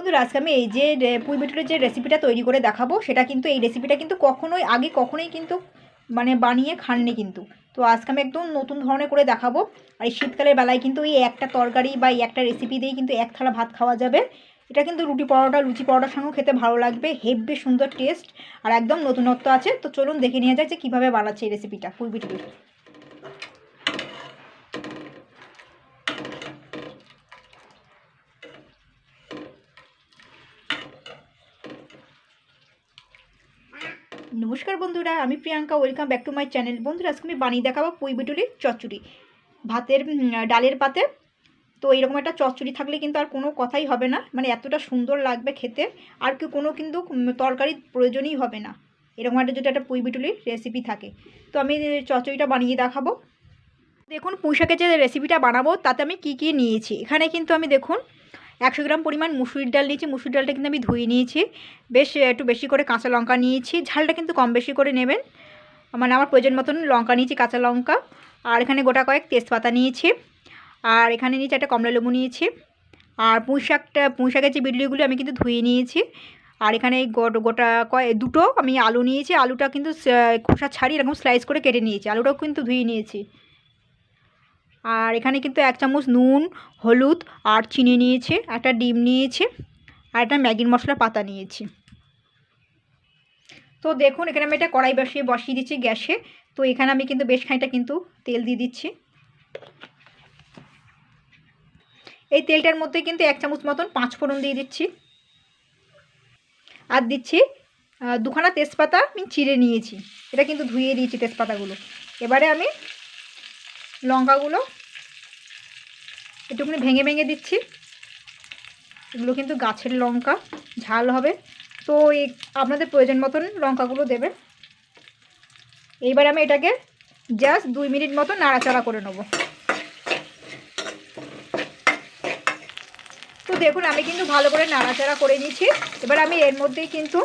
বন্ধুরা, আজকে আমি এই যে পুঁই বেটুরের যে রেসিপিটা তৈরি করে দেখাবো, সেটা কিন্তু এই রেসিপিটা কিন্তু কখনোই, আগে কখনোই কিন্তু মানে বানিয়ে খাননি কিন্তু। তো আজকে আমি একদম নতুন ধরনের করে দেখাবো। আর এই শীতকালের বেলায় কিন্তু এই একটা তরকারি বা এই একটা রেসিপি দিয়েই কিন্তু এক থালা ভাত খাওয়া যাবে। এটা কিন্তু রুটি পরোটা, লুচি পরোটার সঙ্গেও খেতে ভালো লাগবে হেভি সুন্দর টেস্ট আর একদম নতুনত্ব আছে। তো চলুন দেখে নিয়ে যাক যে কীভাবে বানাচ্ছে এই রেসিপিটা পুঁই বেটুরের। নমস্কার বন্ধুরা, আমি Priyanka welcome back to my channel বন্ধুরা, আজকে আমি বানিয়ে দেখাবো পুঁই বিটুলির চচ্চড়ি। ভাতের ডালের পাতে। তো এরকম একটা চচ্চড়ি থাকলে কিন্তু আর কোনো কথাই হবে না। মানে এতটা সুন্দর লাগবে খেতে, আর কি কোনো কিন্তু তরকারির প্রয়োজনই হবে না। এরকম একটা যদি একটা পুঁই বিটুলির রেসিপি থাকে। তো আমি চচ্চড়িটা বানিয়ে দেখাবো। দেখুন, পুঁই শাকের যে রেসিপিটা বানাবো, তাতে আমি কি কি নিয়েছি। এখানে কিন্তু আমি দেখুন একশো গ্রাম পরিমাণ মুসুরির ডাল নিয়েছি। মুসুরির ডালটা কিন্তু আমি ধুয়ে নিয়েছি। বেশ একটু বেশি করে কাঁচা লঙ্কা নিয়েছি। ঝালটা কিন্তু কম বেশি করে নেবেন। মানে আমার প্রয়োজন মতন লঙ্কা নিয়েছি, কাঁচা লঙ্কা। আর এখানে গোটা কয়েক তেজপাতা নিয়েছি। আর এখানে নিয়েছি একটা কমলা লেবু নিয়েছি। আর পুঁই শাকটা, পুঁই শাকের যে বিডলিগুলো আমি কিন্তু ধুয়ে নিয়েছি। আর এখানে এই গোটা কয়, দুটো আমি আলু নিয়েছি। আলুটা কিন্তু খোসা ছাড়িয়ে এরকম স্লাইস করে কেটে নিয়েছি। আলুটাও কিন্তু ধুয়ে নিয়েছি। আর এখানে কিন্তু এক চামচ নুন, হলুদ আর চিনি নিয়েছে, একটা ডিম নিয়েছে আর একটা ম্যাগির মশলা পাতা নিয়েছি। তো দেখুন, এখানে আমি এটা কড়াই বসিয়ে বসিয়ে দিচ্ছি গ্যাসে। তো এখানে আমি কিন্তু বেশ খানিকটা কিন্তু তেল দিয়ে দিচ্ছি। এই তেলটার মধ্যে কিন্তু এক চামচ মতন পাঁচ ফোড়ন দিয়ে দিচ্ছি। আর দিচ্ছি দুখানা তেজপাতা আমি চিড়ে নিয়েছি। এটা কিন্তু ধুয়ে দিয়েছি তেজপাতাগুলো। এবারে আমি লঙ্কাগুলো একটুখানি ভেঙে ভেঙে দিচ্ছি। এগুলো কিন্তু গাছের লঙ্কা, ঝাল হবে। তো এই আপনাদের প্রয়োজন মতন লঙ্কাগুলো দেবেন। এইবার আমি এটাকে জাস্ট দুই মিনিট মতো নাড়াচাড়া করে নেব। তো দেখুন, আমি কিন্তু ভালো করে নাড়াচাড়া করে নিয়েছি। এবার আমি এর মধ্যেই কিন্তু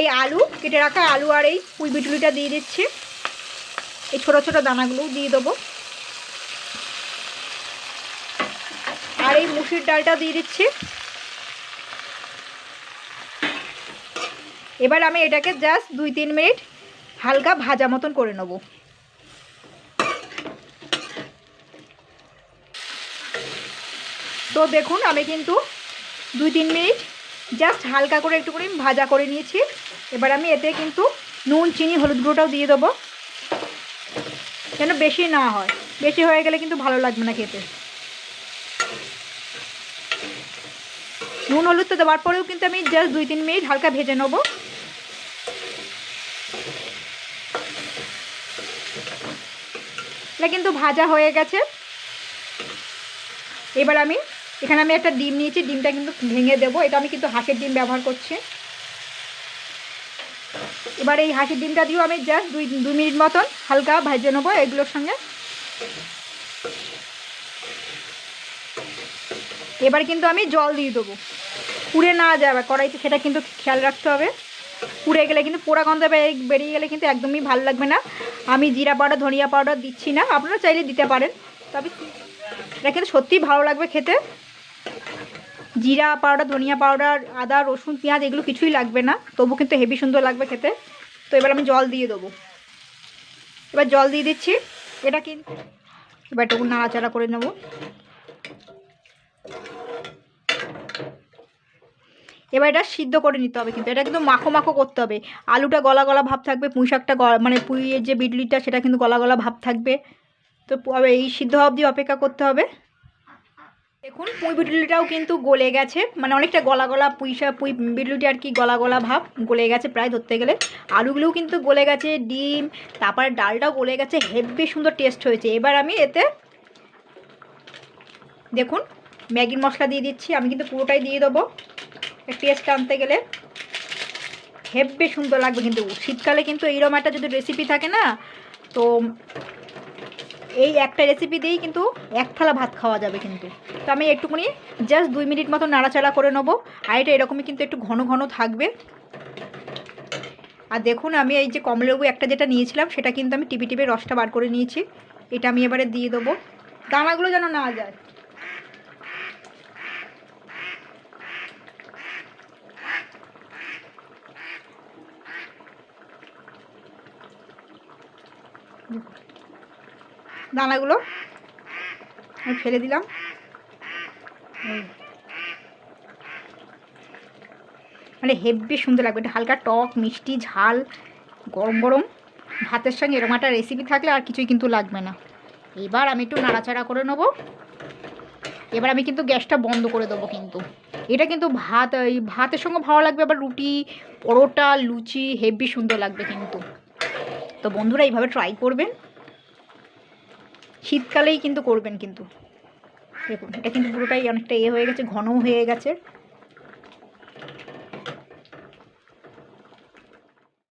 এই আলু, কেটে রাখা আলু আর এই পুঁই বিটুলিটা দিয়ে দিচ্ছি। ছোটো ছোটো দানাগুলোও দিয়ে দেবো। আর এই মুসুর ডালটা দিয়ে দিচ্ছি। এবার আমি এটাকে জাস্ট দুই তিন মিনিট হালকা ভাজা মতন করে নেব। তো দেখুন, আমি কিন্তু দুই তিন মিনিট জাস্ট হালকা করে একটু করে ভাজা করে নিয়েছি। এবার আমি এতে কিন্তু নুন, চিনি, হলুদ গুঁড়োটাও দিয়ে দেবো। যেন বেশি না হয়। বেশি হয়ে গেলে কিন্তু ভালো লাগবে না খেতে। নুন, হলুদ তো দেওয়ার পরেও কিন্তু আমি জাস্ট দুই, তিন মিনিট হালকা ভেজে নেব। এটা কিন্তু ভাজা হয়ে গেছে। এবার আমি, এখানে আমি একটা ডিম নিয়েছি, ডিমটা কিন্তু ভেঙে দেবো। এটা আমি কিন্তু হাঁসের ডিম ব্যবহার করছি। এবার এই হাঁসের ডিমটা দিয়েও আমি জাস্ট দুই দুই মিনিট মতন হালকা ভেজে নেব এগুলোর সঙ্গে। এবার কিন্তু আমি জল দিয়ে দেবো। পুড়ে না যাবে, কড়াইতে সেটা কিন্তু খেয়াল রাখতে হবে। পুড়ে গেলে কিন্তু পোড়া গন্ধ বেরিয়ে গেলে কিন্তু একদমই ভালো লাগবে না। আমি জিরা পাউডার, ধনিয়া পাউডার দিচ্ছি না, আপনারা চাইলে দিতে পারেন। তবে এটা কিন্তু সত্যিই ভালো লাগবে খেতে। জিরা পাউডার, ধনিয়া পাউডার, আদা, রসুন, পেঁয়াজ, এগুলো কিছুই লাগবে না। তবু কিন্তু হেভি সুন্দর লাগবে খেতে। তো এবার আমি জল দিয়ে দেবো। এবার জল দিয়ে দিচ্ছি। এটা কিন্তু এবার একটু নাড়াচাড়া করে নেব। এবার এটা সিদ্ধ করে নিতে হবে কিন্তু। এটা কিন্তু মাখো মাখো করতে হবে। আলুটা গলা গলা ভাব থাকবে, পুঁই শাকটা মানে পুঁইয়ের যে বিডলিটা সেটা কিন্তু গলা গলা ভাব থাকবে। তো এই সিদ্ধ অবধি অপেক্ষা করতে হবে। দেখুন, পুঁই বিডলিটাও কিন্তু গলে গেছে। মানে অনেকটা গলা গলা পুঁই শাক, পুঁই বিডলিটা আর কি গলা গলা ভাব গলে গেছে প্রায় ধরতে গেলে। আলুগুলোও কিন্তু গলে গেছে, ডিম, তারপরে ডালটাও গলে গেছে, হেভি সুন্দর টেস্ট হয়েছে। এবার আমি এতে দেখুন, ম্যাগির মশলা দিয়ে দিচ্ছি, আমি কিন্তু পুরোটাই দিয়ে দেবো। টেস্ট আনতে গেলে হেব্বে সুন্দর লাগবে কিন্তু। শীতকালে কিন্তু এইরকম একটা যদি রেসিপি থাকে না, তো এই একটা রেসিপি দিয়েই কিন্তু এক থালা ভাত খাওয়া যাবে কিন্তু। তো আমি একটুকুনি জাস্ট দুই মিনিট মতো নাড়াচাড়া করে নেব। আর এটা এরকমই কিন্তু একটু ঘন ঘন থাকবে। আর দেখুন, আমি এই যে কমলেবু একটা যেটা নিয়েছিলাম, সেটা কিন্তু আমি টিপে টিপে রসটা বার করে নিয়েছি। এটা আমি এবারে দিয়ে দেবো। দানাগুলো যেন না যায়। Thank you. দানাগুলো আমি ফেলে দিলাম। মানে হেভি সুন্দর লাগবে। এটা হালকা টক, মিষ্টি, ঝাল, গরম গরম। ভাতের সঙ্গে এরকম একটা রেসিপি থাকলে আর কিছুই কিন্তু লাগবে না। এবার আমি একটু নাড়াচাড়া করে নেব। এবার আমি কিন্তু গ্যাসটা বন্ধ করে দেবো কিন্তু। এটা কিন্তু ভাত, এই ভাতের সঙ্গে ভালো লাগবে আবার রুটি, পরোটা, লুচি হেভি সুন্দর লাগবে কিন্তু। তো বন্ধুরা এইভাবে ট্রাই করবেন। শীতকালেই কিন্তু করবেন কিন্তু। দেখুন, এটা কিন্তু পুরোটাই অনেকটা ইয়ে হয়ে গেছে, ঘনও হয়ে গেছে।